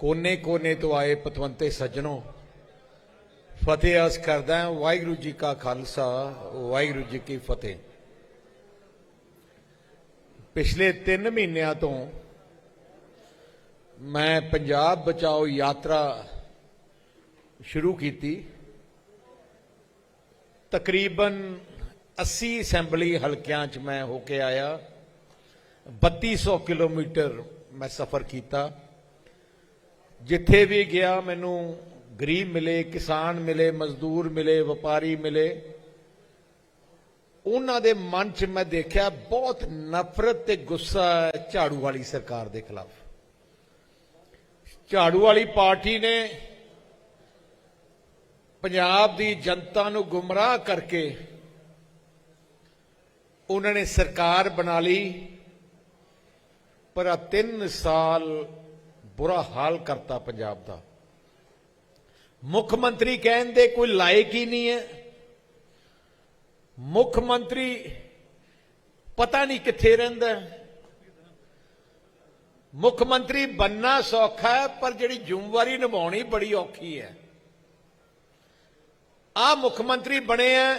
ਕੋਨੇ-ਕੋਨੇ ਤੋਂ ਆਏ ਪਤਵੰਤੇ ਸੱਜਣੋ, ਫਤਿਹ ਅਸ ਕਰਦਾ ਹਾਂ, ਵਾਹਿਗੁਰੂ ਜੀ ਕਾ ਖਾਲਸਾ, ਵਾਹਿਗੁਰੂ ਜੀ ਕੀ ਫਤਿਹ। ਪਿਛਲੇ 3 ਮਹੀਨਿਆਂ ਤੋਂ ਮੈਂ ਪੰਜਾਬ ਬਚਾਓ ਯਾਤਰਾ ਸ਼ੁਰੂ ਕੀਤੀ। ਤਕਰੀਬਨ 80 ਅਸੈਂਬਲੀ ਹਲਕਿਆਂ 'ਚ ਮੈਂ ਹੋ ਕੇ ਆਇਆ। 3200 ਕਿਲੋਮੀਟਰ ਮੈਂ ਸਫ਼ਰ ਕੀਤਾ। ਜਿੱਥੇ ਵੀ ਗਿਆ, ਮੈਨੂੰ ਗਰੀਬ ਮਿਲੇ, ਕਿਸਾਨ ਮਿਲੇ, ਮਜ਼ਦੂਰ ਮਿਲੇ, ਵਪਾਰੀ ਮਿਲੇ। ਉਹਨਾਂ ਦੇ ਮਨ 'ਚ ਮੈਂ ਦੇਖਿਆ, ਬਹੁਤ ਨਫ਼ਰਤ ਤੇ ਗੁੱਸਾ ਝਾੜੂ ਵਾਲੀ ਸਰਕਾਰ ਦੇ ਖਿਲਾਫ। ਝਾੜੂ ਵਾਲੀ ਪਾਰਟੀ ਨੇ ਪੰਜਾਬ ਦੀ ਜਨਤਾ ਨੂੰ ਗੁੰਮਰਾਹ ਕਰਕੇ ਉਹਨਾਂ ਨੇ ਸਰਕਾਰ ਬਣਾ ਲਈ, ਪਰ ਆ 3 ਸਾਲ ਬੁਰਾ ਹਾਲ ਕਰਤਾ ਪੰਜਾਬ ਦਾ। ਮੁੱਖ ਮੰਤਰੀ ਕਹਿਣ ਦੇ ਕੋਈ ਲਾਇਕ ਹੀ ਨਹੀਂ ਹੈ। ਮੁੱਖ ਮੰਤਰੀ ਪਤਾ ਨਹੀਂ ਕਿੱਥੇ ਰਹਿੰਦਾ ਮੁੱਖ ਮੰਤਰੀ ਬੰਨਾ ਸੌਖਾ ਹੈ, ਪਰ ਜਿਹੜੀ ਜ਼ਿੰਮੇਵਾਰੀ ਨਿਭਾਉਣੀ ਬੜੀ ਔਖੀ ਹੈ। ਆ ਮੁੱਖ ਮੰਤਰੀ ਬਣੇ ਆ।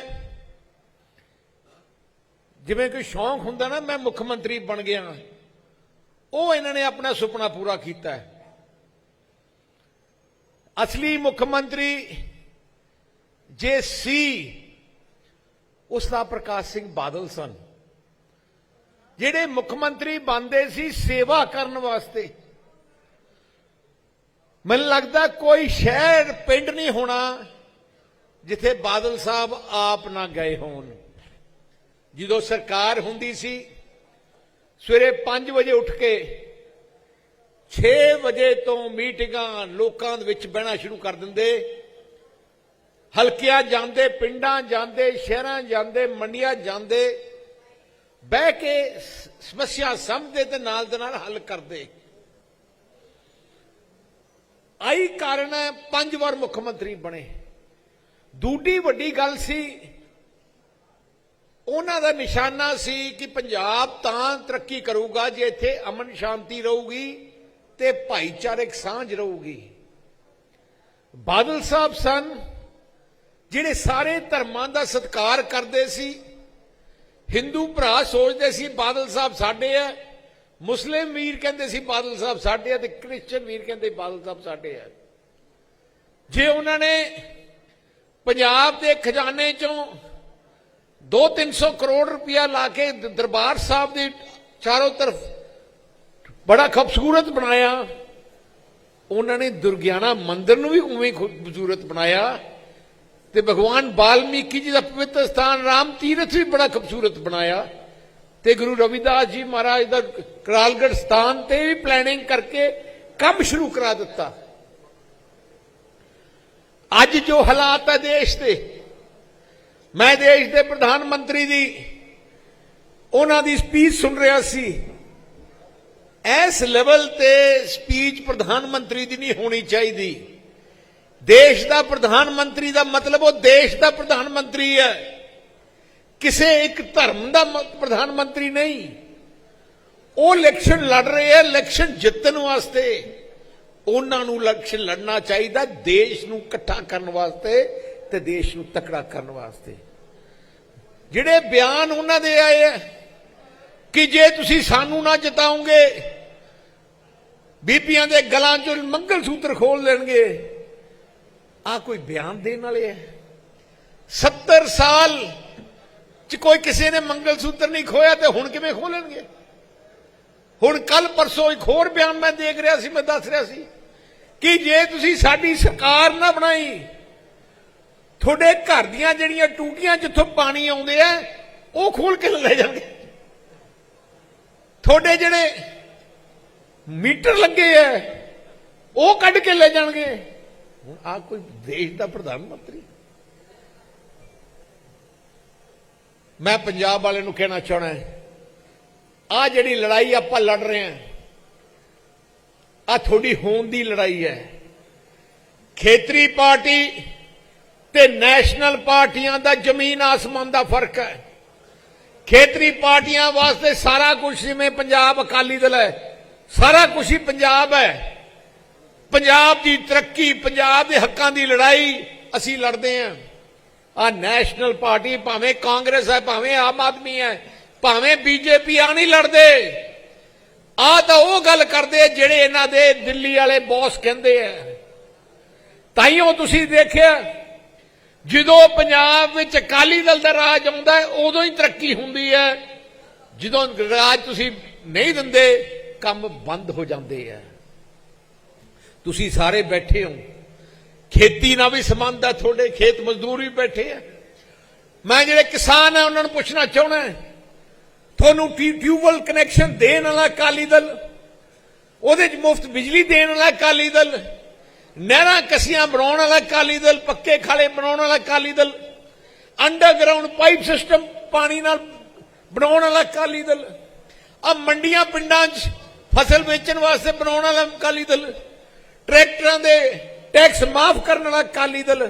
ਜਿਵੇਂ ਕੋਈ ਸ਼ੌਂਕ ਹੁੰਦਾ ਨਾ, ਮੈਂ ਮੁੱਖ ਮੰਤਰੀ ਬਣ ਗਿਆ। ਉਹ ਇਹਨਾਂ ਨੇ ਆਪਣਾ ਸੁਪਨਾ ਪੂਰਾ ਕੀਤਾ ਹੈ। ਅਸਲੀ ਮੁੱਖ ਮੰਤਰੀ ਜੇ ਸੀ ਉਸ ਦਾ ਪ੍ਰਕਾਸ਼ ਸਿੰਘ ਬਾਦਲ ਸਨ। ਜਿਹੜੇ ਮੁੱਖ ਮੰਤਰੀ ਬਣਦੇ ਸੀ ਸੇਵਾ ਕਰਨ ਵਾਸਤੇ। ਮੈਨੂੰ ਲੱਗਦਾ ਕੋਈ ਸ਼ਹਿਰ, ਪਿੰਡ ਨਹੀਂ ਹੋਣਾ ਜਿੱਥੇ ਬਾਦਲ ਸਾਹਿਬ ਆਪ ਨਾ ਗਏ ਹੋਣ। ਜਦੋਂ ਸਰਕਾਰ ਹੁੰਦੀ ਸੀ, ਸਵੇਰੇ 5 ਵਜੇ ਉੱਠ ਕੇ 6 ਵਜੇ ਤੋਂ ਮੀਟਿੰਗਾਂ ਲੋਕਾਂ ਦੇ ਵਿੱਚ ਬਹਿਣਾ ਸ਼ੁਰੂ ਕਰ ਦਿੰਦੇ। ਹਲਕਿਆਂ ਜਾਂਦੇ, ਪਿੰਡਾਂ ਜਾਂਦੇ, ਸ਼ਹਿਰਾਂ ਜਾਂਦੇ, ਮੰਡੀਆਂ ਜਾਂਦੇ। ਬਹਿ ਕੇ ਸਮੱਸਿਆ ਸਮਝਦੇ ਤੇ ਨਾਲ ਦੇ ਨਾਲ ਹੱਲ ਕਰਦੇ। ਆਈ ਕਾਰਨ ਹੈ ਪੰਜ ਵਾਰ ਮੁੱਖ ਮੰਤਰੀ ਬਣੇ। ਦੂਡੀ ਵੱਡੀ ਗੱਲ ਸੀ, ਉਹਨਾਂ ਦਾ ਨਿਸ਼ਾਨਾ ਸੀ ਕਿ ਪੰਜਾਬ ਤਾਂ ਤਰੱਕੀ ਕਰੂਗਾ ਜੇ ਇੱਥੇ ਅਮਨ ਸ਼ਾਂਤੀ ਰਹੂਗੀ। ਤੇ ਭਾਈਚਾਰਕ ਸਾਂਝ ਰਹੂਗੀ। ਬਾਦਲ ਸਾਹਿਬ ਸਨ, ਜਿਹੜੇ ਸਾਰੇ ਧਰਮਾਂ ਦਾ ਸਤਿਕਾਰ ਕਰਦੇ ਸੀ। ਹਿੰਦੂ ਭਰਾ ਸੋਚਦੇ ਸੀ, ਬਾਦਲ ਸਾਹਿਬ ਸਾਡੇ ਆ। ਮੁਸਲਿਮ ਵੀਰ ਕਹਿੰਦੇ ਸੀ, ਬਾਦਲ ਸਾਹਿਬ ਸਾਡੇ ਆ ਤੇ ਕ੍ਰਿਸਚੀਅਨ ਵੀਰ ਕਹਿੰਦੇ, ਬਾਦਲ ਸਾਹਿਬ ਸਾਡੇ ਆ। ਜੇ ਉਹਨਾਂ ਨੇ ਪੰਜਾਬ ਦੇ ਖਜ਼ਾਨੇ ਚੋਂ 2-300 ਕਰੋੜ ਰੁਪਇਆ ਲਾ ਕੇ ਦਰਬਾਰ ਸਾਹਿਬ ਦੇ ਚਾਰੋਂ ਤਰਫ ਬੜਾ ਖੂਬਸੂਰਤ ਬਣਾਇਆ। ਉਹਨਾਂ ਨੇ ਦੁਰਗਿਆਨਾ ਮੰਦਿਰ ਨੂੰ ਵੀ ਉਵੇਂ ਖੂਬਸੂਰਤ ਬਣਾਇਆ ਤੇ ਭਗਵਾਨ ਬਾਲਮੀਕੀ ਜੀ ਦਾ ਪਵਿੱਤਰ ਸਥਾਨ ਰਾਮ ਤੀਰਥ ਵੀ ਬੜਾ ਖੂਬਸੂਰਤ ਬਣਾਇਆ ਤੇ ਗੁਰੂ ਰਵਿਦਾਸ ਜੀ ਮਹਾਰਾਜ ਦਾ ਕਰਾਲਗੜ੍ਹ ਸਥਾਨ ਤੇ ਵੀ ਪਲੈਨਿੰਗ ਕਰਕੇ ਕੰਮ ਸ਼ੁਰੂ ਕਰਾ ਦਿੱਤਾ। ਅੱਜ ਜੋ ਹਾਲਾਤ ਹੈ ਦੇਸ਼ ਦੇ, ਮੈਂ ਦੇਸ਼ ਦੇ ਪ੍ਰਧਾਨ ਮੰਤਰੀ ਦੀ, ਉਹਨਾਂ ਦੀ ਸਪੀਚ ਸੁਣ ਰਿਹਾ ਸੀ। ਇਸ ਲੈਵਲ ਤੇ ਸਪੀਚ ਪ੍ਰਧਾਨ ਮੰਤਰੀ ਦੀ ਨਹੀਂ ਹੋਣੀ ਚਾਹੀਦੀ। ਦੇਸ਼ ਦਾ ਪ੍ਰਧਾਨ ਮੰਤਰੀ ਦਾ ਮਤਲਬ ਉਹ ਦੇਸ਼ ਦਾ ਪ੍ਰਧਾਨ ਮੰਤਰੀ ਹੈ। ਕਿਸੇ ਇੱਕ ਧਰਮ ਦਾ ਪ੍ਰਧਾਨ ਮੰਤਰੀ ਨਹੀਂ। ਉਹ ਇਲੈਕਸ਼ਨ ਲੜ ਰਹੇ ਹੈ ਇਲੈਕਸ਼ਨ ਜਿੱਤਣ ਵਾਸਤੇ। ਉਹਨਾਂ ਨੂੰ ਇਲੈਕਸ਼ਨ ਲੜਨਾ ਚਾਹੀਦਾ, ਦੇਸ਼ ਨੂੰ ਇਕੱਠਾ ਕਰਨ ਵਾਸਤੇ ਤੇ ਦੇਸ਼ ਨੂੰ ਤਕੜਾ ਕਰਨ ਵਾਸਤੇ। ਜਿਹੜੇ ਬਿਆਨ ਉਹਨਾਂ ਦੇ ਆਏ ਹੈ ਕਿ ਜੇ ਤੁਸੀਂ ਸਾਨੂੰ ਨਾ ਜਿਤਾਓਗੇ ਬੀਬੀਆਂ ਦੇ ਗਲਾਂ 'ਚੋਂ ਮੰਗਲ ਸੂਤਰ ਖੋਲ ਲੈਣਗੇ ਆ ਕੋਈ ਬਿਆਨ ਦੇਣ ਵਾਲੇ ਹੈ? 70 ਸਾਲ ਚ ਕੋਈ ਕਿਸੇ ਨੇ ਮੰਗਲ ਸੂਤਰ ਨਹੀਂ ਖੋਇਆ ਤੇ ਹੁਣ ਕਿਵੇਂ ਖੋਲਣਗੇ? ਹੁਣ ਕੱਲ ਪਰਸੋਂ ਇੱਕ ਹੋਰ ਬਿਆਨ ਮੈਂ ਦੇਖ ਰਿਹਾ ਸੀ, ਮੈਂ ਦੱਸ ਰਿਹਾ ਸੀ ਕਿ ਜੇ ਤੁਸੀਂ ਸਾਡੀ ਸਰਕਾਰ ਨਾ ਬਣਾਈ, ਤੁਹਾਡੇ ਘਰ ਦੀਆਂ ਜਿਹੜੀਆਂ ਟੂਟੀਆਂ ਜਿੱਥੋਂ ਪਾਣੀ ਆਉਂਦੇ ਆ, ਉਹ ਖੋਲ ਕੇ ਲੈ ਜਾਣਗੇ। ਤੁਹਾਡੇ ਜਿਹੜੇ ਮੀਟਰ ਲੱਗੇ ਆ ਉਹ ਕੱਢ ਕੇ ਲੈ ਜਾਣਗੇ। ਹੁਣ ਆ ਕੋਈ ਦੇਸ਼ ਦਾ ਪ੍ਰਧਾਨ ਮੰਤਰੀ? ਮੈਂ ਪੰਜਾਬ ਵਾਲੇ ਨੂੰ ਕਹਿਣਾ ਚਾਹਣਾ ਆ ਜਿਹੜੀ ਲੜਾਈ ਆਪਾਂ ਲੜ ਰਹੇ ਹਾਂ ਆ ਤੁਹਾਡੀ ਹੋਣ ਦੀ ਲੜਾਈ ਹੈ ਖੇਤਰੀ ਪਾਰਟੀ ਤੇ ਨੈਸ਼ਨਲ ਪਾਰਟੀਆਂ ਦਾ ਜ਼ਮੀਨ ਆਸਮਾਨ ਦਾ ਫ਼ਰਕ ਹੈ ਖੇਤਰੀ ਪਾਰਟੀਆਂ ਵਾਸਤੇ ਸਾਰਾ ਕੁਝ ਜਿਵੇਂ ਪੰਜਾਬ ਅਕਾਲੀ ਦਲ ਹੈ, ਸਾਰਾ ਕੁਝ ਹੀ ਪੰਜਾਬ ਹੈ। ਪੰਜਾਬ ਦੀ ਤਰੱਕੀ, ਪੰਜਾਬ ਦੇ ਹੱਕਾਂ ਦੀ ਲੜਾਈ ਅਸੀਂ ਲੜਦੇ ਆਂ ਆ ਨੈਸ਼ਨਲ ਪਾਰਟੀ ਭਾਵੇਂ ਕਾਂਗਰਸ ਹੈ, ਭਾਵੇਂ ਆਮ ਆਦਮੀ ਹੈ, ਭਾਵੇਂ ਬੀਜੇਪੀ ਆ ਨਹੀਂ ਲੜਦੇ। ਆ ਤਾਂ ਉਹ ਗੱਲ ਕਰਦੇ ਜਿਹੜੇ ਇਹਨਾਂ ਦੇ ਦਿੱਲੀ ਵਾਲੇ ਬੌਸ ਕਹਿੰਦੇ ਆ। ਤਾਈਓ ਤੁਸੀਂ ਦੇਖਿਆ ਜਦੋਂ ਪੰਜਾਬ ਵਿੱਚ ਅਕਾਲੀ ਦਲ ਦਾ ਰਾਜ ਆਉਂਦਾ ਹੈ, ਉਦੋਂ ਹੀ ਤਰੱਕੀ ਹੁੰਦੀ ਹੈ। ਜਦੋਂ ਰਾਜ ਤੁਸੀਂ ਨਹੀਂ ਦਿੰਦੇ, ਕੰਮ ਬੰਦ ਹੋ ਜਾਂਦੇ ਆ। ਤੁਸੀਂ ਸਾਰੇ ਬੈਠੇ ਹੋ। ਖੇਤੀ ਨਾਲ ਵੀ ਸੰਬੰਧ ਹੈ ਤੁਹਾਡੇ ਖੇਤ ਮਜ਼ਦੂਰ ਵੀ ਬੈਠੇ ਆ। ਮੈਂ ਜਿਹੜੇ ਕਿਸਾਨ ਆ, ਉਹਨਾਂ ਨੂੰ ਪੁੱਛਣਾ ਚਾਹਣਾ ਤੁਹਾਨੂੰ ਟੀ- ਟਿਊਬਵੈੱਲ ਕਨੈਕਸ਼ਨ ਦੇਣ ਵਾਲਾ ਅਕਾਲੀ ਦਲ, ਉਹਦੇ 'ਚ ਮੁਫਤ ਬਿਜਲੀ ਦੇਣ ਵਾਲਾ ਅਕਾਲੀ ਦਲ ਨਹਿਰਾਂ ਕਸੀਆਂ ਬਣਾਉਣ ਵਾਲਾ ਅਕਾਲੀ ਦਲ, ਪੱਕੇ ਖਾਲੇ ਬਣਾਉਣ ਵਾਲਾ Akali Dal underground pipe system ਪਾਣੀ ਨਾਲ ਬਣਾਉਣ ਵਾਲਾ ਅਕਾਲੀ ਦਲ ਆ ਮੰਡੀਆਂ ਪਿੰਡਾਂ 'ਚ ਫਸਲ ਵੇਚਣ ਵਾਸਤੇ ਬਣਾਉਣ ਵਾਲਾ ਅਕਾਲੀ ਦਲ, ਟਰੈਕਟਰਾਂ ਦੇ ਟੈਕਸ ਮਾਫ ਕਰਨ ਵਾਲਾ ਅਕਾਲੀ ਦਲ।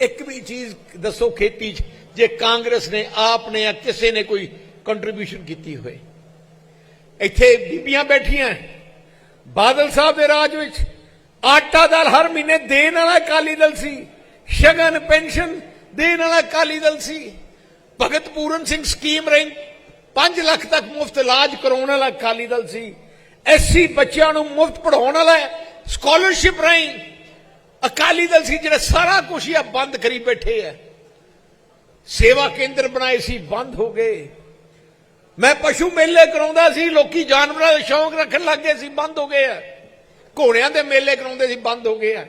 ਇੱਕ ਵੀ ਚੀਜ਼ ਦੱਸੋ ਖੇਤੀ 'ਚ, ਜੇ ਕਾਂਗਰਸ ਨੇ, ਆਪ ਨੇ ਜਾਂ ਕਿਸੇ ਨੇ ਕੋਈ ਕੰਟਰੀਬਿਊਸ਼ਨ ਕੀਤੀ ਹੋਏ ਇੱਥੇ ਬੀਬੀਆਂ ਬੈਠੀਆਂ, ਬਾਦਲ ਸਾਹਿਬ ਦੇ ਰਾਜ ਵਿੱਚ ਆਟਾ ਦਾਲ ਹਰ ਮਹੀਨੇ ਦੇਣ ਵਾਲਾ ਅਕਾਲੀ ਦਲ ਸੀ ਸ਼ਗਨ ਪੈਨਸ਼ਨ ਦੇਣ ਵਾਲਾ ਅਕਾਲੀ ਦਲ ਸੀ ਭਗਤ ਪੂਰਨ ਸਿੰਘ ਸਕੀਮ ਰਹੀ 5 ਲੱਖ ਤੱਕ ਮੁਫਤ ਇਲਾਜ ਕਰਾਉਣ ਵਾਲਾ ਅਕਾਲੀ ਦਲ ਸੀ ਐਸਸੀ ਬੱਚਿਆਂ ਨੂੰ ਮੁਫਤ ਪੜਾਉਣ ਵਾਲਾ ਸਕਾਲਰਸ਼ਿਪ ਰਹੀ ਅਕਾਲੀ ਦਲ ਸੀ ਜਿਹੜਾ ਸਾਰਾ ਕੁਝ ਹੀ ਆ ਬੰਦ ਕਰੀ ਬੈਠੇ ਆ ਸੇਵਾ ਕੇਂਦਰ ਬਣਾਏ ਸੀ ਬੰਦ ਹੋ ਗਏ ਮੈਂ ਪਸ਼ੂ ਮੇਲੇ ਕਰਾਉਂਦਾ ਸੀ ਲੋਕੀ ਜਾਨਵਰਾਂ ਦਾ ਸ਼ੌਂਕ ਰੱਖਣ ਲੱਗ ਗਏ ਸੀ ਬੰਦ ਹੋ ਗਏ ਆ ਘੋੜਿਆਂ ਦੇ ਮੇਲੇ ਕਰਾਉਂਦੇ ਸੀ, ਬੰਦ ਹੋ ਗਏ ਆ।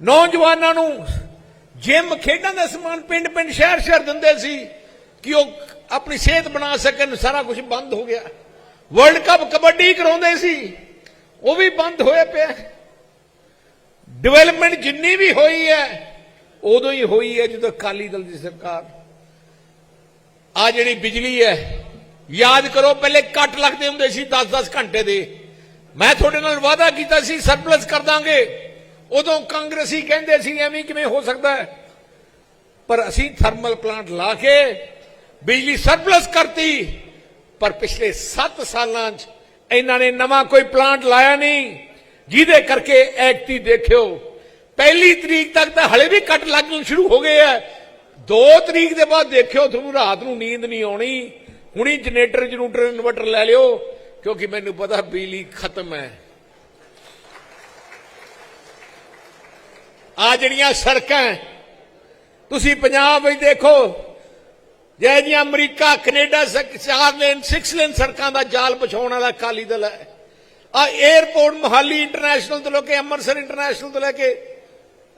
ਨੌਜਵਾਨਾਂ ਨੂੰ ਜਿਮ ਖੇਡਾਂ ਦਾ ਸਮਾਨ ਪਿੰਡ ਪਿੰਡ, ਸ਼ਹਿਰ ਸ਼ਹਿਰ ਦਿੰਦੇ ਸੀ ਕਿ ਉਹ ਆਪਣੀ ਸਿਹਤ ਬਣਾ ਸਕਣ, ਸਾਰਾ ਕੁਝ ਬੰਦ ਹੋ ਗਿਆ। ਵਰਲਡ ਕੱਪ ਕਬੱਡੀ ਕਰਾਉਂਦੇ ਸੀ, ਉਹ ਵੀ ਬੰਦ ਹੋਇਆ ਪਿਆ। ਡਿਵੈਲਪਮੈਂਟ ਜਿੰਨੀ ਵੀ ਹੋਈ ਹੈ, ਉਦੋਂ ਹੀ ਹੋਈ ਹੈ ਜਦੋਂ ਅਕਾਲੀ ਦਲ ਦੀ ਸਰਕਾਰ। ਆ ਜਿਹੜੀ ਬਿਜਲੀ ਹੈ, ਯਾਦ ਕਰੋ, ਪਹਿਲੇ ਕੱਟ ਲੱਗਦੇ ਹੁੰਦੇ ਸੀ 10-10 ਘੰਟੇ ਦੇ। ਮੈਂ ਤੁਹਾਡੇ ਨਾਲ ਵਾਅਦਾ ਕੀਤਾ ਸੀ ਸਰਪਲਸ ਕਰ ਦਾਂਗੇ। ਉਦੋਂ ਕਾਂਗਰਸੀ ਕਹਿੰਦੇ ਸੀ, ਐਵੇਂ ਕਿਵੇਂ ਹੋ ਸਕਦਾ ਹੈ? ਪਰ ਅਸੀਂ ਥਰਮਲ ਪਲਾਂਟ ਲਾ ਕੇ ਬਿਜਲੀ ਸਰਪਲਸ ਕਰਤੀ। ਪਰ ਪਿਛਲੇ 7 ਸਾਲਾਂ 'ਚ ਇਹਨਾਂ ਨੇ ਨਵਾਂ ਕੋਈ ਪਲਾਂਟ ਲਾਇਆ ਨਹੀਂ। ਜਿਹਦੇ ਕਰਕੇ ਐਕਟੀ ਦੇਖਿਓ, ਪਹਿਲੀ ਤਰੀਕ ਤੱਕ ਤਾਂ ਹਲੇ ਵੀ ਕੱਟ ਲੱਗਣ ਸ਼ੁਰੂ ਹੋ ਗਏ ਆ। 2 ਤਰੀਕ ਦੇ ਬਾਅਦ ਦੇਖਿਓ, ਤੁਹਾਨੂੰ ਰਾਤ ਨੂੰ ਨੀਂਦ ਨਹੀਂ ਆਉਣੀ। ਹੁਣੀ ਜਨਰੇਟਰ ਜਨੂਟਰ ਇਨਵਰਟਰ ਲੈ ਲਿਓ। ਕਿਉਂਕਿ ਮੈਨੂੰ ਪਤਾ ਬਿਜਲੀ ਖਤਮ ਹੈ। ਆ ਜਿਹੜੀਆਂ ਸੜਕਾਂ ਤੁਸੀਂ ਪੰਜਾਬ ਵਿੱਚ ਦੇਖੋ ਜੇ ਜੀ ਅਮਰੀਕਾ, ਕੈਨੇਡਾ ਚਾਰ ਲੇਨ ਸਿਕਸ ਲੇਨ ਸੜਕਾਂ ਦਾ ਜਾਲ ਵਿਛਾਉਣ ਵਾਲਾ ਕਾਲੀ ਦਲ ਹੈ। ਆ 에어ਪੋਰਟ ਮੁਹਾਲੀ ਇੰਟਰਨੈਸ਼ਨਲ ਤੋਂ ਲੈ ਕੇ ਅੰਮ੍ਰਿਤਸਰ ਇੰਟਰਨੈਸ਼ਨਲ ਤੋਂ ਲੈ ਕੇ,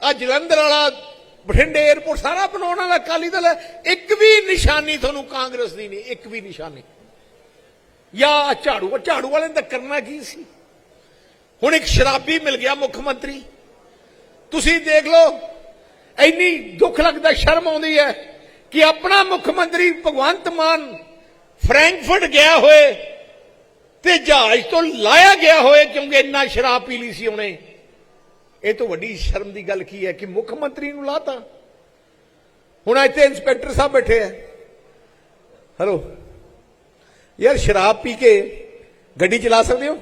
ਆ ਜਲੰਧਰ ਵਾਲਾ, ਬਠਿੰਡੇ 에어ਪੋਰਟ ਸਾਰਾ ਬਣਾਉਣ ਵਾਲਾ ਕਾਲੀ ਦਲ ਹੈ। ਇੱਕ ਵੀ ਨਿਸ਼ਾਨੀ ਤੁਹਾਨੂੰ ਕਾਂਗਰਸ ਦੀ ਨਹੀਂ, ਇੱਕ ਵੀ ਨਿਸ਼ਾਨੀ। ਜਾਂ ਝਾੜੂ ਝਾੜੂ ਵਾਲੇ ਨੇ ਤਾਂ ਕਰਨਾ ਕੀ ਸੀ? ਹੁਣ ਇੱਕ ਸ਼ਰਾਬੀ ਮਿਲ ਗਿਆ ਮੁੱਖ ਮੰਤਰੀ। ਤੁਸੀਂ ਦੇਖ ਲਓ, ਇੰਨੀ ਦੁੱਖ ਲੱਗਦਾ, ਸ਼ਰਮ ਆਉਂਦੀ ਹੈ ਕਿ ਆਪਣਾ ਮੁੱਖ ਮੰਤਰੀ ਭਗਵੰਤ ਮਾਨ ਫਰੈਂਕਫਰਟ ਗਿਆ ਹੋਏ ਤੇ ਜਹਾਜ਼ ਤੋਂ ਲਾਇਆ ਗਿਆ ਹੋਏ ਕਿਉਂਕਿ ਇੰਨਾ ਸ਼ਰਾਬ ਪੀ ਲਈ ਸੀ ਉਹਨੇ। ਇਹ ਤੋਂ ਵੱਡੀ ਸ਼ਰਮ ਦੀ ਗੱਲ ਕੀ ਹੈ ਕਿ ਮੁੱਖ ਮੰਤਰੀ ਨੂੰ ਲਾਤਾ। ਹੁਣ ਇੱਥੇ ਇੰਸਪੈਕਟਰ ਸਾਹਿਬ ਬੈਠੇ ਆ। ਹੈਲੋ ਯਾਰ ਸ਼ਰਾਬ ਪੀ ਕੇ ਗੱਡੀ ਚਲਾ ਸਕਦੇ ਹੋ?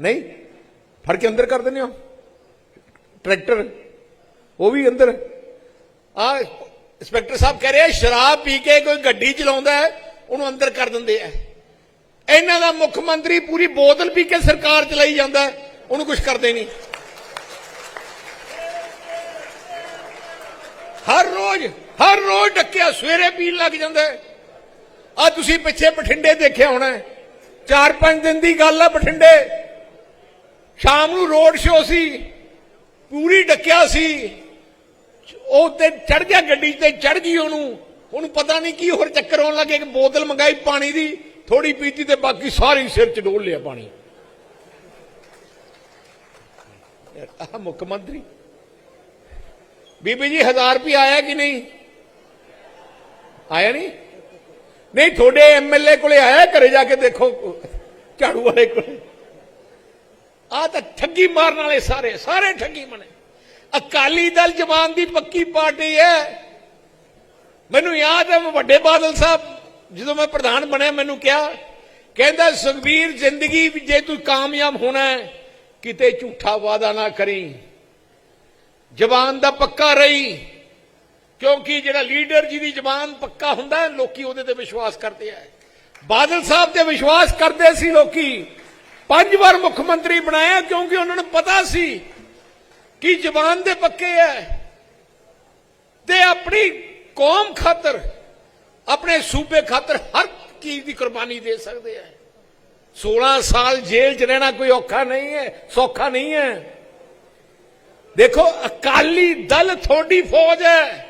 ਨਹੀਂ? ਫੜ ਕੇ ਅੰਦਰ ਕਰ ਦਿੰਦੇ ਹੋ? ਟਰੈਕਟਰ? ਉਹ ਵੀ ਅੰਦਰ। ਆ ਇੰਸਪੈਕਟਰ ਸਾਹਿਬ ਕਹਿ ਰਹੇ ਸ਼ਰਾਬ ਪੀ ਕੇ ਕੋਈ ਗੱਡੀ ਚਲਾਉਂਦਾ ਹੈ, ਉਹਨੂੰ ਅੰਦਰ ਕਰ ਦਿੰਦੇ ਆ। ਇਹਨਾਂ ਦਾ ਮੁੱਖ ਮੰਤਰੀ ਪੂਰੀ ਬੋਤਲ ਪੀ ਕੇ ਸਰਕਾਰ ਚਲਾਈ ਜਾਂਦਾ ਉਹਨੂੰ ਕੁਝ ਕਰਦੇ ਨਹੀਂ। ਹਰ ਰੋਜ਼ ਹਰ ਰੋਜ਼ ਡੱਕਿਆ ਸਵੇਰੇ ਪੀਣ ਲੱਗ ਜਾਂਦਾ ਆ ਤੁਸੀਂ ਪਿੱਛੇ ਬਠਿੰਡੇ ਦੇਖਿਆ ਹੋਣਾ ਚਾਰ ਪੰਜ ਦਿਨ ਦੀ ਗੱਲ ਆ ਬਠਿੰਡੇ। ਸ਼ਾਮ ਨੂੰ ਰੋਡ ਸ਼ੋ ਸੀ, ਪੂਰੀ ਡੱਕਿਆ ਸੀ। ਉਹ ਤੇ ਚੜ ਗਿਆ ਗੱਡੀ ਤੇ ਚੜ ਗਈ ਉਹਨੂੰ। ਉਹਨੂੰ ਪਤਾ ਨਹੀਂ ਕੀ ਹੋਰ ਚੱਕਰ ਆਉਣ ਲੱਗੇ ਕਿ ਬੋਤਲ ਮੰਗਾਈ ਪਾਣੀ ਦੀ ਥੋੜੀ ਪੀਤੀ ਤੇ ਬਾਕੀ ਸਾਰੀ ਸਿਰ ਚ ਡੋਲ ਲਿਆ ਪਾਣੀ। ਆਹ ਮੁੱਖ ਮੰਤਰੀ। ਬੀਬੀ ਜੀ 1000 ਰੁਪਏ ਆਇਆ ਕਿ ਨਹੀਂ? ਆਇਆ ਨਹੀਂ? ਨਹੀਂ, ਤੁਹਾਡੇ ਐਮਐਲਏ ਕੋਲੇ ਆਇਆ, ਘਰੇ ਜਾ ਕੇ ਦੇਖੋ, ਝਾੜੂ ਵਾਲੇ ਕੋਲੇ। ਆ ਤਾਂ ਠੱਗੀ ਮਾਰਨ ਵਾਲੇ ਸਾਰੇ ਸਾਰੇ ਠੱਗੀ ਮਨੇ ਅਕਾਲੀ ਦਲ ਜਵਾਨ ਦੀ ਪੱਕੀ ਪਾਰਟੀ ਹੈ। ਮੈਨੂੰ ਯਾਦ ਹੈ ਵੱਡੇ ਬਾਦਲ ਸਾਹਿਬ, ਜਦੋਂ ਮੈਂ ਪ੍ਰਧਾਨ ਬਣਿਆ, ਮੈਨੂੰ ਕਿਹਾ, ਕਹਿੰਦਾ, ਸੁਖਬੀਰ, ਜ਼ਿੰਦਗੀ ਜੇ ਤੂੰ ਕਾਮਯਾਬ ਹੋਣਾ ਹੈ, ਕਿਤੇ ਝੂਠਾ ਵਾਦਾ ਨਾ ਕਰੀ। ਜ਼ਬਾਨ ਦਾ ਪੱਕਾ ਰਹੀ ਕਿਉਂਕਿ ਜਿਹੜਾ ਲੀਡਰ ਜੀ ਦੀ ਜ਼ਬਾਨ ਪੱਕਾ ਹੁੰਦਾ ਹੈ, ਲੋਕੀ ਉਹਦੇ ਤੇ ਵਿਸ਼ਵਾਸ ਕਰਦੇ ਆ। ਬਾਦਲ ਸਾਹਿਬ ਤੇ ਵਿਸ਼ਵਾਸ ਕਰਦੇ ਸੀ ਲੋਕੀ। ਪੰਜ ਵਾਰ ਮੁੱਖ ਮੰਤਰੀ ਬਣਾਇਆ ਕਿਉਂਕਿ ਉਹਨਾਂ ਨੂੰ ਪਤਾ ਸੀ ਕਿ ਜ਼ਬਾਨ ਦੇ ਪੱਕੇ ਹੈ ਤੇ ਆਪਣੀ ਕੌਮ ਖਾਤਰ ਆਪਣੇ ਸੂਬੇ ਖਾਤਰ ਹਰ ਚੀਜ਼ ਦੀ ਕੁਰਬਾਨੀ ਦੇ ਸਕਦੇ ਆ। 16 ਸਾਲ ਜੇਲ੍ਹ 'ਚ ਰਹਿਣਾ ਕੋਈ ਔਖਾ ਨਹੀਂ ਹੈ ਸੌਖਾ ਨਹੀਂ ਹੈ। ਦੇਖੋ ਅਕਾਲੀ ਦਲ ਤੁਹਾਡੀ ਫੌਜ ਹੈ।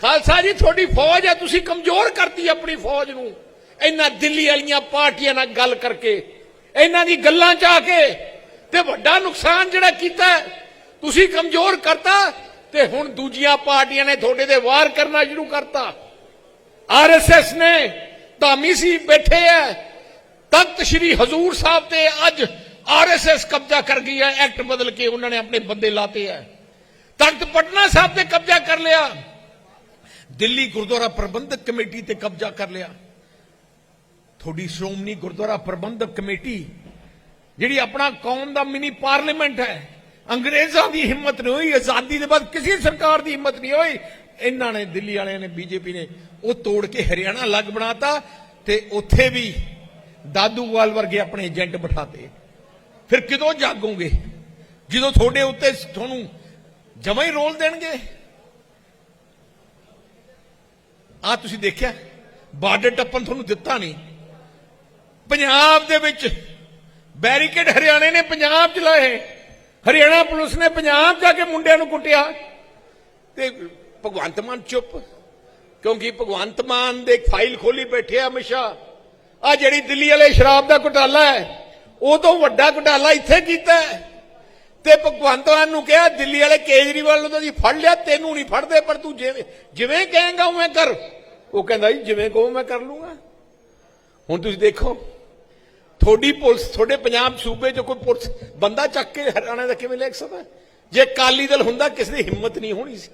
ਖਾਲਸਾ ਜੀ, ਤੁਹਾਡੀ ਫੌਜ ਹੈ, ਤੁਸੀਂ ਕਮਜ਼ੋਰ ਕਰਤੀ ਆਪਣੀ ਫੌਜ ਨੂੰ। ਇਹਨਾਂ ਦਿੱਲੀ ਵਾਲੀਆਂ ਪਾਰਟੀਆਂ ਨਾਲ ਗੱਲ ਕਰਕੇ, ਇਹਨਾਂ ਦੀ ਗੱਲਾਂ 'ਚ ਆ ਕੇ, ਤੇ ਵੱਡਾ ਨੁਕਸਾਨ ਜਿਹੜਾ ਕੀਤਾ ਤੁਸੀਂ ਕਮਜ਼ੋਰ ਕਰਤਾ, ਤੇ ਹੁਣ ਦੂਜੀਆਂ ਪਾਰਟੀਆਂ ਨੇ ਤੁਹਾਡੇ ਤੇ ਵਾਰ ਕਰਨਾ ਸ਼ੁਰੂ ਕਰਤਾ। ਆਰਐਸਐਸ ਨੇ ਧਾਮੀ ਸੀ, ਬੈਠੇ ਹੈ। ਤਖਤ ਸ੍ਰੀ ਹਜ਼ੂਰ ਸਾਹਿਬ ਤੇ ਅੱਜ ਆਰਐਸਐਸ ਕਬਜ਼ਾ ਕਰ ਗਈ ਹੈ, ਐਕਟ ਬਦਲ ਕੇ ਉਹਨਾਂ ਨੇ ਆਪਣੇ ਬੰਦੇ ਲਾਤੇ ਹੈ। ਤਖਤ ਪਟਨਾ ਸਾਹਿਬ ਤੇ ਕਬਜ਼ਾ ਕਰ ਲਿਆ। ਦਿੱਲੀ ਗੁਰਦੁਆਰਾ ਪ੍ਰਬੰਧਕ ਕਮੇਟੀ ਤੇ ਕਬਜ਼ਾ ਕਰ ਲਿਆ। ਤੁਹਾਡੀ ਸ਼੍ਰੋਮਣੀ ਗੁਰਦੁਆਰਾ ਪ੍ਰਬੰਧਕ ਕਮੇਟੀ, ਜਿਹੜੀ ਆਪਣਾ ਕੌਮ ਦਾ ਮਿਨੀ ਪਾਰਲੀਮੈਂਟ ਹੈ, ਅੰਗਰੇਜ਼ਾਂ ਦੀ ਹਿੰਮਤ ਨਹੀਂ ਹੋਈ, ਆਜ਼ਾਦੀ ਦੇ ਬਾਅਦ ਕਿਸੇ ਸਰਕਾਰ ਦੀ ਹਿੰਮਤ ਨਹੀਂ ਹੋਈ। ਇਹਨਾਂ ਨੇ, ਦਿੱਲੀ ਵਾਲਿਆਂ ਨੇ, ਬੀਜੇਪੀ ਨੇ, ਉਹ ਤੋੜ ਕੇ ਹਰਿਆਣਾ ਅਲੱਗ ਬਣਾਤਾ ਤੇ ਉੱਥੇ ਵੀ ਦਾਦੂਵਾਲ ਵਰਗੇ ਆਪਣੇ ਏਜੰਟ ਬਿਠਾਤੇ। ਫਿਰ ਕਿਦੋਂ ਜਾਗੋਗੇ? ਜਦੋਂ ਤੁਹਾਡੇ ਉੱਤੇ ਤੁਹਾਨੂੰ ਜਮਾ ਹੀ ਰੋਲ ਦੇਣਗੇ? ਆ ਤੁਸੀਂ ਦੇਖਿਆ? ਬਾਰਡਰ ਟੱਪਣ ਤੁਹਾਨੂੰ ਦਿੱਤਾ ਨਹੀਂ। ਪੰਜਾਬ ਦੇ ਵਿੱਚ ਬੈਰੀਕੇਡ ਹਰਿਆਣੇ ਨੇ ਪੰਜਾਬ ਚ ਲਾਏ। ਹਰਿਆਣਾ ਪੁਲਿਸ ਨੇ ਪੰਜਾਬ ਜਾ ਕੇ ਮੁੰਡਿਆਂ ਨੂੰ ਕੁੱਟਿਆ। ਤੇ ਭਗਵੰਤ ਮਾਨ ਚੁੱਪ, ਕਿਉਂਕਿ ਭਗਵੰਤ ਮਾਨ ਦੇ ਫਾਈਲ ਖੋਲੀ ਬੈਠੇ ਆ ਹਮੇਸ਼ਾ ਆ ਜਿਹੜੀ ਦਿੱਲੀ ਵਾਲੇ ਸ਼ਰਾਬ ਦਾ ਘੁਟਾਲਾ ਹੈ, ਉਹ ਤੋਂ ਵੱਡਾ ਘੁਟਾਲਾ ਇੱਥੇ ਕੀਤਾ ਹੈ। ਤੇ ਭਗਵੰਤ ਮਾਨ ਨੂੰ ਕਿਹਾ, ਦਿੱਲੀ ਵਾਲੇ ਕੇਜਰੀਵਾਲ ਨੂੰ ਤਾਂ ਜੀ ਫੜ ਲਿਆ, ਤੈਨੂੰ ਨਹੀਂ ਫੜਦੇ, ਪਰ ਤੂੰ ਜਿਵੇਂ ਜਿਵੇਂ ਕਹੇਂਗਾ ਉਵੇਂ ਕਰ। ਉਹ ਕਹਿੰਦਾ ਜੀ, ਜਿਵੇਂ ਕਹੋ ਮੈਂ ਕਰ ਲੂੰਗਾ। ਹੁਣ ਤੁਸੀਂ ਦੇਖੋ, ਤੁਹਾਡੀ ਪੁਲਿਸ, ਤੁਹਾਡੇ ਪੰਜਾਬ ਸੂਬੇ 'ਚ ਕੋਈ ਪੁਲਿਸ, ਬੰਦਾ ਚੱਕ ਕੇ ਹਰਿਆਣਾ ਦਾ ਕਿਵੇਂ ਲੈ ਸਕਦਾ? ਜੇ ਕਾਲੀ ਦਲ ਹੁੰਦਾ, ਕਿਸੇ ਦੀ ਹਿੰਮਤ ਨਹੀਂ ਹੋਣੀ ਸੀ।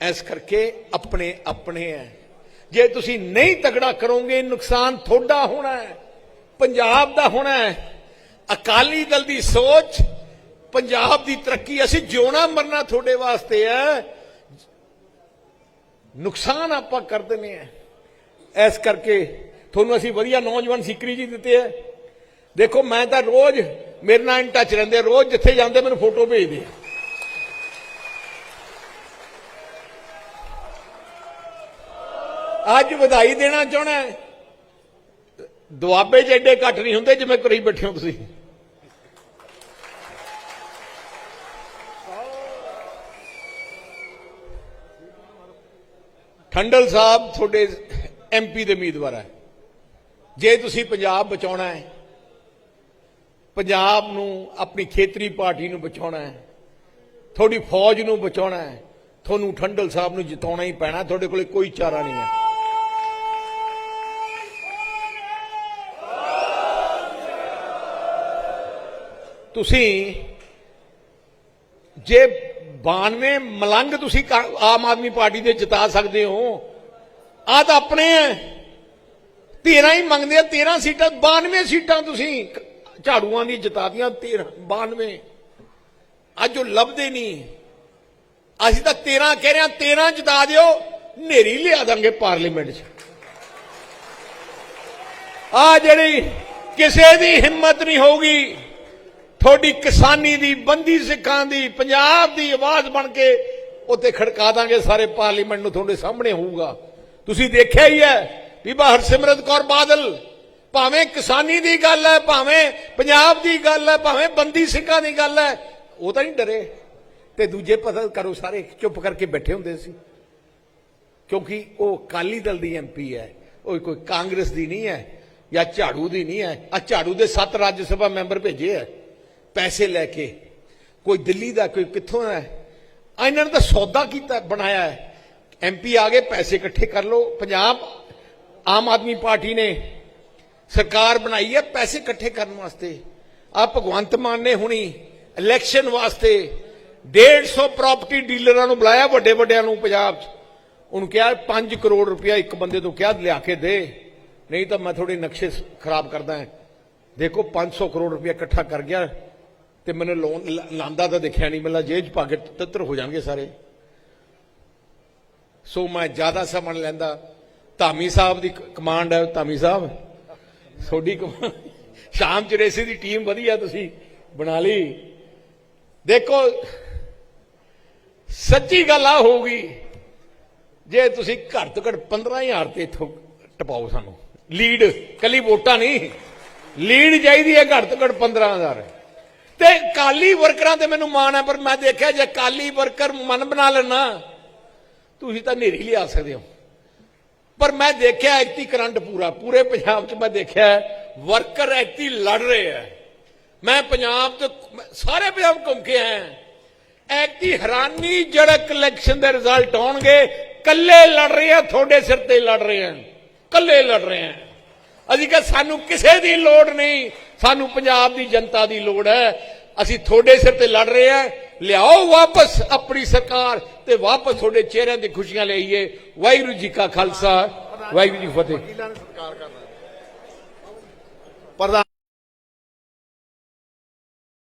ਇਸ ਕਰਕੇ ਆਪਣੇ ਆਪਣੇ ਹੈ ਜੇ ਤੁਸੀਂ ਨਹੀਂ ਤਗੜਾ ਕਰੋਗੇ, ਨੁਕਸਾਨ ਤੁਹਾਡਾ ਹੋਣਾ ਹੈ ਪੰਜਾਬ ਦਾ ਹੋਣਾ ਹੈ ਅਕਾਲੀ ਦਲ ਦੀ ਸੋਚ ਪੰਜਾਬ ਦੀ ਤਰੱਕੀ, ਅਸੀਂ ਜਿਉਣਾ ਮਰਨਾ ਤੁਹਾਡੇ ਵਾਸਤੇ ਹੈ। ਨੁਕਸਾਨ ਆਪਾਂ ਕਰ ਦਿੰਦੇ ਆ ਇਸ ਕਰਕੇ ਤੁਹਾਨੂੰ ਅਸੀਂ ਵਧੀਆ ਨੌਜਵਾਨ ਸਿੱਕਰੀ ਜੀ ਦਿੱਤੇ ਆ ਦੇਖੋ, ਮੈਂ ਤਾਂ ਰੋਜ਼ ਮੇਰੇ ਨਾਲ ਇਨ ਟੱਚ ਰਹਿੰਦੇ ਰੋਜ਼ ਜਿੱਥੇ ਜਾਂਦੇ ਮੈਨੂੰ ਫੋਟੋ ਭੇਜਦੇ ਆ। ਅੱਜ ਵਧਾਈ ਦੇਣਾ ਚਾਹਣਾ ਦੁਆਬੇ 'ਚ ਐਡੇ ਘੱਟ ਨਹੀਂ ਹੁੰਦੇ ਜਿਵੇਂ ਕਰੀ ਬੈਠੇ ਹੋ ਤੁਸੀਂ। ਠੰਡਲ ਸਾਹਿਬ ਤੁਹਾਡੇ ਐਮਪੀ ਦੇ ਉਮੀਦਵਾਰ ਹੈ। ਜੇ ਤੁਸੀਂ ਪੰਜਾਬ ਬਚਾਉਣਾ ਹੈ, ਪੰਜਾਬ ਨੂੰ ਆਪਣੀ ਖੇਤਰੀ ਪਾਰਟੀ ਨੂੰ ਬਚਾਉਣਾ ਹੈ, ਤੁਹਾਡੀ ਫੌਜ ਨੂੰ ਬਚਾਉਣਾ ਹੈ, ਤੁਹਾਨੂੰ ਠੰਡਲ ਸਾਹਿਬ ਨੂੰ ਜਿਤਾਉਣਾ ਹੀ ਪੈਣਾ, ਤੁਹਾਡੇ ਕੋਲੇ ਕੋਈ ਚਾਰਾ ਨਹੀਂ ਹੈ। ਤੁਸੀਂ ਜੇ 92 ਮਲੰਗ ਤੁਸੀਂ ਆਮ ਆਦਮੀ ਪਾਰਟੀ ਦੇ ਜਿਤਾ ਸਕਦੇ ਹੋ। ਆ ਤਾਂ ਆਪਣੇ ਹੈ 13 ਹੀ ਮੰਗਦੇ ਆ 13 ਸੀਟਾਂ 92 ਸੀਟਾਂ ਤੁਸੀਂ ਝਾੜੂਆਂ ਦੀ ਜਿਤਾਦੀਆਂ 13 92 ਅੱਜ ਉਹ ਲੱਭਦੇ ਨਹੀਂ। ਅਸੀਂ ਤਾਂ 13 ਕਹਿ ਰਹੇ ਹਾਂ 13 ਜਿਤਾ ਦਿਓ ਨੇਰੀ ਲਿਆ ਦਾਂਗੇ ਪਾਰਲੀਮੈਂਟ 'ਚ। ਆ ਜਿਹੜੀ ਕਿਸੇ ਦੀ ਹਿੰਮਤ ਨਹੀਂ ਹੋਊਗੀ ਤੁਹਾਡੀ ਕਿਸਾਨੀ ਦੀ, ਬੰਦੀ ਸਿੱਖਾਂ ਦੀ, ਪੰਜਾਬ ਦੀ ਆਵਾਜ਼ ਬਣ ਕੇ ਉੱਤੇ ਖੜਕਾ ਦਾਂਗੇ, ਸਾਰੇ ਪਾਰਲੀਮੈਂਟ ਨੂੰ ਤੁਹਾਡੇ ਸਾਹਮਣੇ ਹੋਊਗਾ। ਤੁਸੀਂ ਦੇਖਿਆ ਹੀ ਹੈ ਬੀਬਾ ਹਰਸਿਮਰਤ ਕੌਰ ਬਾਦਲ ਭਾਵੇਂ ਕਿਸਾਨੀ ਦੀ ਗੱਲ ਹੈ, ਭਾਵੇਂ ਪੰਜਾਬ ਦੀ ਗੱਲ ਹੈ, ਭਾਵੇਂ ਬੰਦੀ ਸਿੱਖਾਂ ਦੀ ਗੱਲ ਹੈ, ਉਹ ਤਾਂ ਨਹੀਂ ਡਰੇ। ਤੇ ਦੂਜੇ ਪਤਾ ਕਰੋ ਸਾਰੇ ਚੁੱਪ ਕਰਕੇ ਬੈਠੇ ਹੁੰਦੇ ਸੀ। ਕਿਉਂਕਿ ਉਹ ਅਕਾਲੀ ਦਲ ਦੀ ਐਮਪੀ ਹੈ, ਉਹ ਕੋਈ ਕਾਂਗਰਸ ਦੀ ਨਹੀਂ ਹੈ, ਜਾਂ ਝਾੜੂ ਦੀ ਨਹੀਂ ਹੈ। ਆ ਝਾੜੂ ਦੇ ਸੱਤ ਰਾਜ ਸਭਾ ਮੈਂਬਰ ਭੇਜੇ ਹੈ। ਪੈਸੇ ਲੈ ਕੇ, ਕੋਈ ਦਿੱਲੀ ਦਾ, ਕੋਈ ਕਿੱਥੋਂ ਦਾ ਇਹਨਾਂ ਨੇ ਤਾਂ ਸੌਦਾ ਕੀਤਾ, ਬਣਾਇਆ ਹੈ। ਐਮਪੀ ਆ ਗਏ, ਪੈਸੇ ਇਕੱਠੇ ਕਰ ਲਓ। ਪੰਜਾਬ, ਆਮ ਆਦਮੀ ਪਾਰਟੀ ਨੇ ਸਰਕਾਰ ਬਣਾਈ ਹੈ, ਪੈਸੇ ਇਕੱਠੇ ਕਰਨ ਵਾਸਤੇ। ਆ ਭਗਵੰਤ ਮਾਨ ਨੇ ਹੁਣੀ ਇਲੈਕਸ਼ਨ ਵਾਸਤੇ 150 ਪ੍ਰਾਪਰਟੀ ਡੀਲਰਾਂ ਨੂੰ ਬੁਲਾਇਆ, ਵੱਡੇ ਵੱਡਿਆਂ ਨੂੰ ਪੰਜਾਬ 'ਚ। ਉਹਨੂੰ ਕਿਹਾ 5 ਕਰੋੜ ਰੁਪਇਆ ਇੱਕ ਬੰਦੇ ਤੋਂ ਕਿਹਾ, ਲਿਆ ਕੇ ਦੇ। ਨਹੀਂ ਤਾਂ ਮੈਂ ਥੋੜੇ ਨਕਸ਼ੇ ਖਰਾਬ ਕਰਦਾ ਹਾਂ। ਦੇਖੋ 500 ਕਰੋੜ ਰੁਪਇਆ ਇਕੱਠਾ ਕਰ ਗਿਆ। ਤੇ ਮੈਨੂੰ ਲੋਨ ਲ- ਲਾਂਦਾ ਤਾਂ ਦੇਖਿਆ ਨਹੀਂ, ਮੈਨੂੰ ਜੇਬ 'ਚ ਪਾ ਕੇ ਤਿੱਤਰ ਹੋ ਜਾਣਗੇ ਸਾਰੇ। ਸੋ ਮੈਂ ਜ਼ਿਆਦਾ ਸਮਝ ਲੈਂਦਾ। ਧਾਮੀ ਸਾਹਿਬ ਦੀ ਕਮਾਂਡ ਹੈ, ਧਾਮੀ ਸਾਹਿਬ। ਤੁਹਾਡੀ ਕਮਾਂਡ ਸ਼ਾਮ ਚੁਰੇਸੀ ਦੀ ਟੀਮ ਵਧੀਆ ਤੁਸੀਂ ਬਣਾ ਲਈ। ਦੇਖੋ, ਸੱਚੀ ਗੱਲ ਆ ਹੋਊਗੀ। ਜੇ ਤੁਸੀਂ ਘੱਟ ਤੋਂ ਘੱਟ 15000 ਤੇ ਇਥੋਂ ਟਪਾਓ ਸਾਨੂੰ। ਲੀਡ, ਕੱਲੀ ਵੋਟਾਂ ਨਹੀਂ। ਲੀਡ ਚਾਹੀਦੀ ਹੈ ਘੱਟ ਤੋਂ ਘੱਟ 15000 ਤੇ ਕਾਲੀ ਵਰਕਰਾਂ ਤੇ ਮੈਨੂੰ ਮਾਣ ਹੈ, ਪਰ ਮੈਂ ਦੇਖਿਆ ਜੇ ਕਾਲੀ ਵਰਕਰ ਮਨ ਬਣਾ ਲੈਣਾ, ਤੁਸੀਂ ਤਾਂ ਨੇਰੀ ਲਿਆ ਸਕਦੇ ਹੋ। ਪਰ ਮੈਂ ਦੇਖਿਆ ਐਕਤੀ ਕਰੰਟ ਪੂਰਾ, ਪੂਰੇ ਪੰਜਾਬ 'ਚ ਮੈਂ ਦੇਖਿਆ ਵਰਕਰ ਐਕਤੀ ਲੜ ਰਹੇ ਹੈ। ਮੈਂ ਪੰਜਾਬ ਤੋਂ, ਸਾਰੇ ਪੰਜਾਬ ਘੁੰਮ ਕੇ ਆਇਆ। ਐਕਤੀ ਹੈਰਾਨੀ ਜੜਕ ਇਲੈਕਸ਼ਨ ਦੇ ਰਿਜ਼ਲਟ ਆਉਣਗੇ ਕੱਲੇ ਲੜ ਰਹੇ ਆ, ਤੁਹਾਡੇ ਸਿਰ ਤੇ ਲੜ ਰਹੇ ਆ ਕੱਲੇ ਲੜ ਰਹੇ ਆ। ਅਸੀਂ ਕਿ ਸਾਨੂੰ ਕਿਸੇ ਦੀ ਲੋੜ ਨਹੀਂ। ਸਾਨੂੰ ਪੰਜਾਬ ਦੀ ਜਨਤਾ ਦੀ ਲੋੜ ਹੈ। ਅਸੀਂ ਤੁਹਾਡੇ ਸਿਰ ਤੇ ਲੜ ਰਹੇ ਆ ਲਿਆਓ ਵਾਪਸ ਆਪਣੀ ਸਰਕਾਰ ਤੇ ਵਾਪਸ ਤੁਹਾਡੇ ਚਿਹਰਿਆਂ ਦੀ ਖੁਸ਼ੀਆਂ ਲਈਏ। ਵਾਹਿਗੁਰੂ ਜੀ ਕਾ ਖਾਲਸਾ, ਵਾਹਿਗੁਰੂ ਜੀ ਫਤਿਹ। ਪ੍ਰਧਾਨ